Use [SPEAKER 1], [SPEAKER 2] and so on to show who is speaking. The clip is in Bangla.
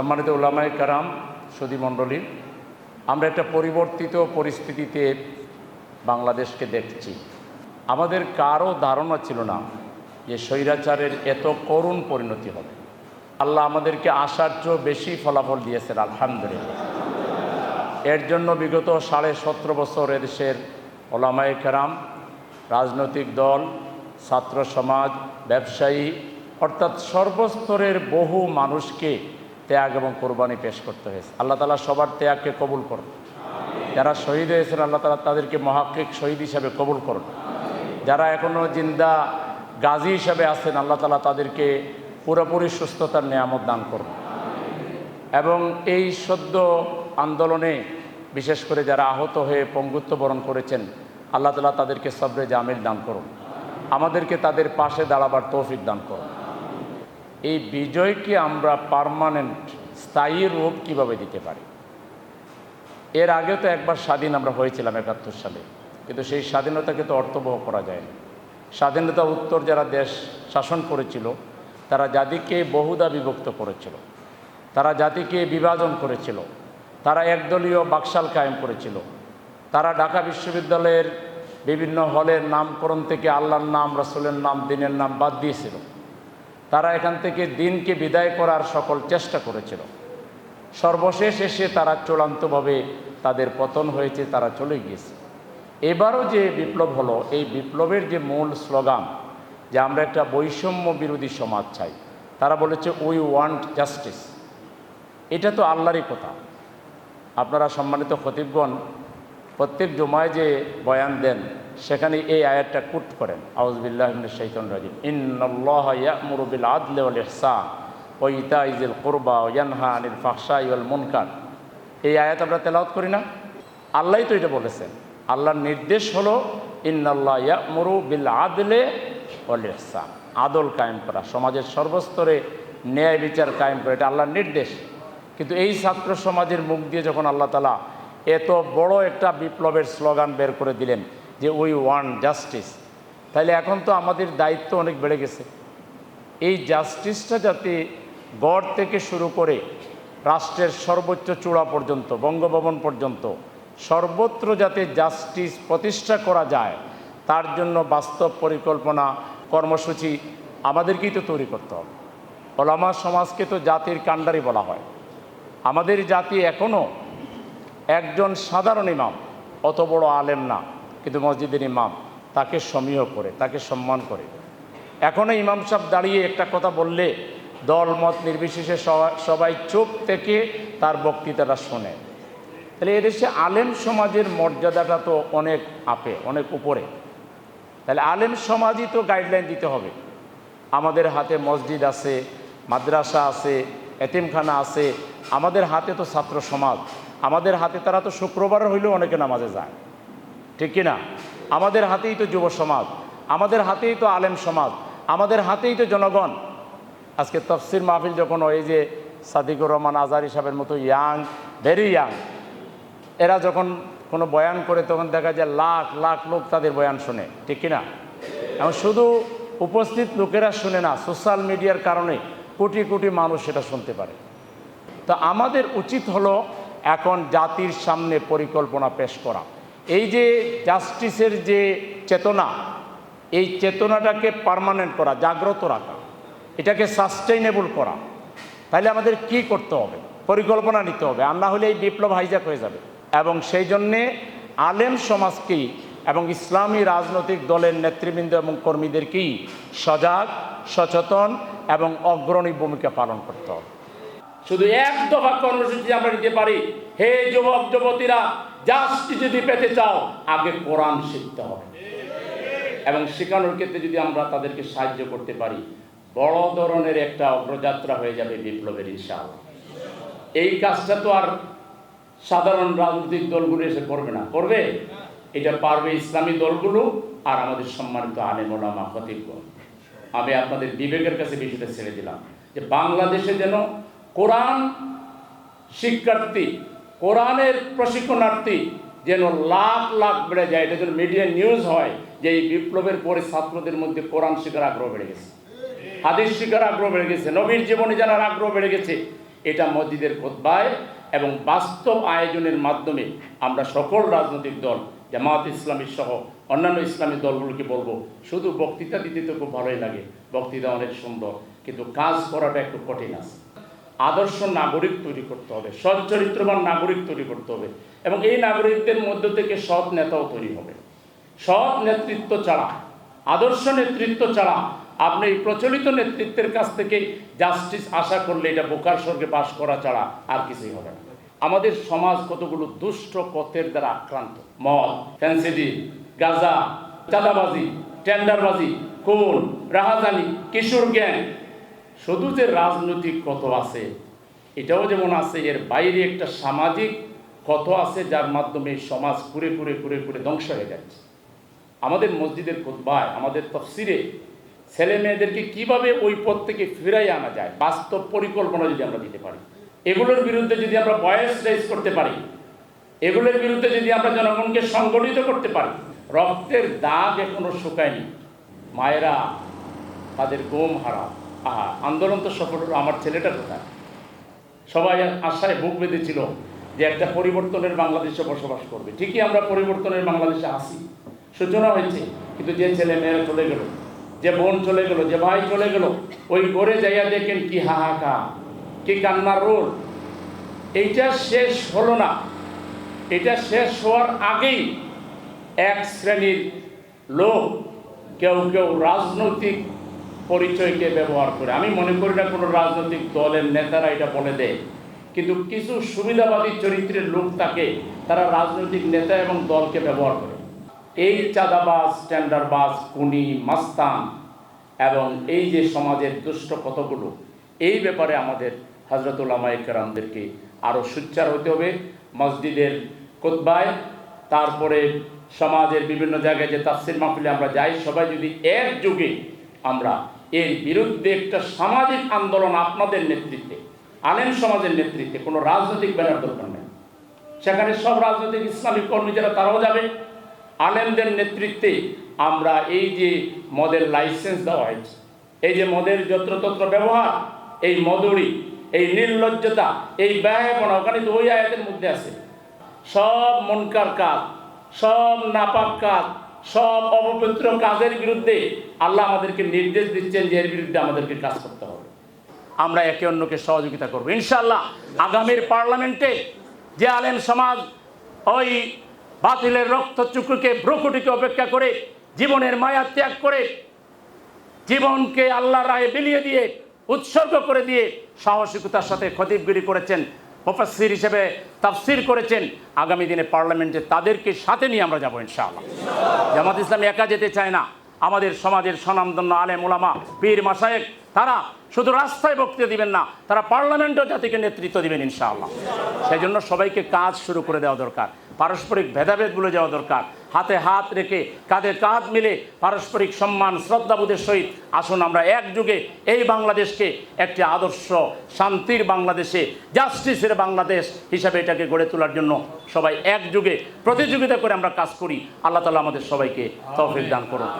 [SPEAKER 1] সম্মানিত ওলামায় কারাম সদী মণ্ডলী, আমরা একটা পরিবর্তিত পরিস্থিতিতে বাংলাদেশকে দেখছি। আমাদের কারও ধারণা ছিল না যে স্বৈরাচারের এত করুণ পরিণতি হবে। আল্লাহ আমাদেরকে আসার চেয়েও বেশি ফলাফল দিয়েছেন, আলহামদুলিল্লাহ। এর জন্য বিগত সাড়ে সতেরো বছর এদেশের ওলামায় কেরাম, রাজনৈতিক দল, ছাত্র সমাজ, ব্যবসায়ী, অর্থাৎ সর্বস্তরের বহু মানুষকে ত্যাগ এবং কোরবানি পেশ করতে হয়েছে। আল্লাহ তালা সবার ত্যাগকে কবুল করুন। যারা শহীদ হয়েছেন, আল্লাহ তালা তাদেরকে মহাক্কিক শহীদ হিসাবে কবুল করুন। যারা এখনও জিন্দা গাজী হিসাবে আছেন, আল্লাহ তালা তাদেরকে পুরোপুরি সুস্থতার নিয়ামত দান করুন। এবং এই সদ্য আন্দোলনে বিশেষ করে যারা আহত হয়ে পঙ্গুত্ব বরণ করেছেন, আল্লাহ তালা তাদেরকে সবরে জামিল দান করুন। আমাদেরকে তাদের পাশে দাঁড়াবার তৌফিক দান করুন। এই বিজয়কে আমরা পারমানেন্ট স্থায়ী রূপ কীভাবে দিতে পারি? এর আগে তো একবার স্বাধীন আমরা হয়েছিলাম একাত্তর সালে, কিন্তু সেই স্বাধীনতাকে তো অর্থবহ করা যায় না স্বাধীনতা উত্তর যারা দেশ শাসন করেছিল, তারা জাতিকে বহুদা বিভক্ত করেছিল, তারা জাতিকে বিভাজন করেছিল, তারা একদলীয় বাকশাল কায়েম করেছিল, তারা ঢাকা বিশ্ববিদ্যালয়ের বিভিন্ন হলের নামকরণ থেকে আল্লাহর নাম, রসুলের নাম, দিনের নাম বাদ দিয়েছিল। তারা এখান থেকে দিনকে বিদায় করার সকল চেষ্টা করেছিল। সর্বশেষ এসে তারা চূড়ান্তভাবে তাদের পতন হয়েছে, তারা চলে গিয়েছে। এবারও যে বিপ্লব হলো, এই বিপ্লবের যে মূল স্লোগান, যে আমরা একটা বৈষম্য বিরোধী সমাজ চাই, তারা বলেছে উই ওয়ান্ট জাস্টিস এটা তো আল্লাহরই কথা। আপনারা সম্মানিত খতিবগণ, প্রত্যেক জমায় যে বয়ান দেন সেখানে এই আয়াতটা কুট করেন। আউজবিল্লাহ শৈতন আদলে ও ইতা ইজিল কোরবা ইউল এই আয়াত আমরা তেলাওয়াত করি না? আল্লাহই তো এটা বলেছেন। আল্লাহর নির্দেশ হলো, ইন্নাল্লাহ বিল আদলে ইহসান আদল কায়েম করা, সমাজের সর্বস্তরে ন্যায় বিচার কায়েম করা, এটা আল্লাহর নির্দেশ। কিন্তু এই ছাত্র সমাজের মুখ দিয়ে যখন আল্লাহ তালা এত বড় একটা বিপ্লবের স্লোগান বের করে দিলেন যে উই ওয়ান জাস্টিস তাহলে এখন তো আমাদের দায়িত্ব অনেক বেড়ে গেছে। এই জাস্টিসটা যাতে গড় থেকে শুরু করে রাষ্ট্রের সর্বোচ্চ চূড়া পর্যন্ত, বঙ্গভবন পর্যন্ত, সর্বত্র যাতে জাস্টিস প্রতিষ্ঠা করা যায়, তার জন্য বাস্তব পরিকল্পনা, কর্মসূচি আমাদেরকেই তো তৈরি করতে হবে। ওলামা সমাজকে তো জাতির কাণ্ডারি বলা হয়। আমাদের জাতি এখনও একজন সাধারণ ইমাম, অত বড় আলেম না। কিন্তু মসজিদের ইমাম তাকে সমীহ করে, তাকে সম্মান করে। এখনও ইমাম সাহেব দাঁড়িয়ে একটা কথা বললে দল, মত নির্বিশেষে সবাই- চুপ থেকে তার বক্তৃতাটা শোনে। তাহলে এদেশে আলেম সমাজের মর্যাদাটা তো অনেক আপে, অনেক উপরে। তাহলে আলেম সমাজই তো গাইডলাইন দিতে হবে। আমাদের হাতে মসজিদ আছে, মাদ্রাসা আছে, এতিমখানা আছে, আমাদের হাতে তো ছাত্র সমাজ। আমাদের হাতে তারা তো শুক্রবার হইলেও অনেকে নামাজে যায়। ঠিক কি না আমাদের হাতেই তো যুব সমাজ, আমাদের হাতেই তো আলেম সমাজ, আমাদের হাতেই তো জনগণ। আজকে তফসির মাহফিল যখন ওই যে সাদিকুর রহমান আজার সাহেবের মতো ইয়াং ভেরি ইয়াং এরা যখন কোনো বয়ান করে, তখন দেখা যায় লাখ লাখ লোক তাদের বয়ান শোনে, ঠিক কি না এবং শুধু উপস্থিত লোকেরা শুনে না, সোশ্যাল মিডিয়ার কারণে কোটি কোটি মানুষ সেটা শুনতে পারে। তো আমাদের উচিত হলো এখন জাতির সামনে পরিকল্পনা পেশ করা। এই যে জাস্টিসের যে চেতনা, এই চেতনাটাকে পার্মানেন্ট করা, জাগ্রত রাখা, এটাকে সাস্টেইনেবল করা, তাহলে আমাদের কি করতে হবে? পরিকল্পনা নিতে হবে, আর না হলে এই বিপ্লব হাইজাক হয়ে যাবে। এবং সেই জন্যে আলেম সমাজকেই এবং ইসলামী রাজনৈতিক দলের নেতৃবৃন্দ এবং কর্মীদেরকেই সজাগ, সচেতন এবং অগ্রণী ভূমিকা পালন করতে হবে। শুধু এক দফা কর্মসূচি আমরা নিতে পারি। হে যুবক, যুবতীরা জাস্টি যদি পেতে চাও, আগে কোরআন শিখতে হবে। এবং শেখানোর ক্ষেত্রে যদি আমরা তাদেরকে সাহায্য করতে পারি, বড় ধরনের একটা অগ্রযাত্রা হয়ে যাবে বিপ্লবের ইনশাল এই কাজটা তো আর সাধারণ রাজনৈতিক দলগুলো এসে করবে না। করবে? এটা পারবে ইসলামী দলগুলো আর আমাদের সম্মানিত আলেমোলামা খতিবগণ। আমি আপনাদের বিবেকের কাছে বিষয়টা ছেড়ে দিলাম যে বাংলাদেশে যেন কোরআন শিক্ষার্থী, কোরআনের প্রশিক্ষণার্থী যেন লাখ লাখ বেড়ে যায়। এটা যেন মিডিয়া নিউজ হয় যে এই বিপ্লবের পরে ছাত্রদের মধ্যে কোরআন শিখার আগ্রহ বেড়ে গেছে। হাদিস শিখার আগ্রহ বেড়ে গেছে। নবীর জীবনে জানার আগ্রহ বেড়ে গেছে। এটা মসজিদের খোদ্বায় এবং বাস্তব আয়োজনের মাধ্যমে আমরা সকল রাজনৈতিক দল, জামাত ইসলামী সহ অন্যান্য ইসলামী দলগুলোকে বলব, শুধু বক্তৃতা দিতে তো খুব ভালোই লাগে। বক্তৃতা অনেক সুন্দর, কিন্তু কাজ করাটা একটু কঠিন আছে। আদর্শ নাগরিক তৈরি করতে হবে, সৎ চরিত্রবান নাগরিক তৈরি করতে হবে এবং এই নাগরিকদের মধ্য থেকে সৎ নেতাও তৈরি হবে। সৎ নেতৃত্ব ছাড়া, আদর্শ নেতৃত্ব ছাড়া আপনি এই প্রচলিত নেতৃত্বের কাছ থেকে জাস্টিস আশা করলে এটা বোকার স্বর্গে বাস করা ছাড়া আর কিছুই হবে না। আমাদের সমাজ কতগুলো দুষ্ট পথের দ্বারা আক্রান্ত, মদ, ফ্যান্সিডি, গাজা, চাঁদাবাজি, টেন্ডারবাজি, খুন, রাহাজানি, কিশোর গ্যাং শুধু যে রাজনৈতিক কত আছে, এটাও যেমন আছে, এর বাইরে একটা সামাজিক কত আছে যার মাধ্যমে সমাজ কুরে কুরে কুরে কুরে ধ্বংস হয়ে যাচ্ছে। আমাদের মসজিদের খুতবায়, আমাদের তফসিরে ছেলে মেয়েদেরকে কীভাবে ওই পথ থেকে ফিরাই আনা যায়, বাস্তব পরিকল্পনা যদি আমরা দিতে পারি। এগুলোর বিরুদ্ধে যদি আমরা ভয়েস রেজ করতে পারি, এগুলোর বিরুদ্ধে যদি আমরা জনগণকে সংগঠিত করতে পারি, রক্তের দাগ এখনও শুকায়নি। মায়েরা তাদের গোম হারা আন্দোলন তো সফল হলো আমার ছেলেটা কোথায় সবাই আশায় বুক বেঁধেছিল যে একটা পরিবর্তনের বাংলাদেশে বসবাস করবে। ঠিকই আমরা পরিবর্তনের বাংলাদেশে আসি সূচনা হয়েছে, কিন্তু যে ছেলে মেয়েরা চলে গেল, যে বোন চলে গেল, যে ভাই চলে গেল, ওই ঘরে যাইয়া দেখেন কি হাহাকা কি কান্নার রোল। এইটা শেষ হলো না। এটা শেষ হওয়ার আগেই এক শ্রেণির লোক, কেউ কেউ রাজনৈতিক পরিচয়কে ব্যবহার করে। আমি মনে করি না কোনো রাজনৈতিক দলের নেতারা এটা বলে দেয়। কিন্তু কিছু সুবিধাবাদী চরিত্রের লোক থাকে, তারা রাজনৈতিক নেতা এবং দলকে ব্যবহার করে। এই চাঁদাবাজ, টেন্ডারবাজ কুনি মাস্তান এবং এই যে সমাজের দুষ্ট কতগুলো, এই ব্যাপারে আমাদের হজরতুল্লামা একরামদেরকে আরও সুচ্চার হতে হবে। মসজিদের কোতবায় তারপরে সমাজের বিভিন্ন জায়গায় যে তাফসির মাহফিলে আমরা যাই, সবাই যদি একযোগে আমরা এর বিরুদ্ধে একটা সামাজিক আন্দোলন আপনাদের নেতৃত্বে, আলেম সমাজের নেতৃত্বে, কোনো রাজনৈতিক ব্যানার দরকার নেই। সেখানে সব রাজনৈতিক ইসলামিক কর্মী যারা, তারাও যাবে। আলেমদের নেতৃত্বে আমরা এই যে মদের লাইসেন্স দেওয়া হয়েছে, এই যে মদের যত্রতত্র ব্যবহার, এই মদুরি এই নির্লজ্জতা, এই ব্যয়পনা, ওখানে তো ওই আয়াতের মধ্যে আছে। সব মনকার কাজ, সব নাপাক কাজ সব অপবিত্র কাজের বিরুদ্ধে আল্লাহ আমাদেরকে নির্দেশ দিচ্ছেন যে এর বিরুদ্ধে আমাদেরকে কাজ করতে হবে। আমরা একে অন্যকে সহযোগিতা করব। ইনশাল্লাহ আগামীর পার্লামেন্টে যে আলেম সমাজ ওই বাতিলের রক্তচুক্রকে, ভ্রকুটিকে অপেক্ষা করে, জীবনের মায়া ত্যাগ করে, জীবনকে আল্লাহ রায়ে বিলিয়ে দিয়ে, উৎসর্গ করে দিয়ে সাহসিকতার সাথে খতিবগিরি করেছেন মুফাসসির হিসেবে তাফসির করেছেন। আগামী দিনে পার্লামেন্টে তাদেরকে সাথে নিয়ে আমরা যাব ইনশাআল্লাহ। জামাত ইসলাম একা যেতে চায় না। আমাদের সমাজের স্বনামধন্য আলেম ওলামা পীর মাসায়েক তারা শুধু রাস্তায় বক্তৃতা দিবেন না, তারা পার্লামেন্টও জাতিকে নেতৃত্ব দিবেন ইনশাআল্লাহ। সেই জন্য সবাইকে কাজ শুরু করে দেওয়া দরকার। পারস্পরিক ভেদাভেদ ভুলে যাওয়া দরকার। হাতে হাত রেখে কাঁধে কাঁধ মিলে পারস্পরিক সম্মান, শ্রদ্ধাবোধের সহিত আসুন আমরা একযুগে এই বাংলাদেশকে একটি আদর্শ, শান্তির বাংলাদেশে, জাস্টিসের বাংলাদেশ হিসাবে এটাকে গড়ে তোলার জন্য সবাই একযুগে প্রতিযোগিতা করে আমরা কাজ করি। আল্লাহ তালা আমাদের সবাইকে তৌফিক দান করুন।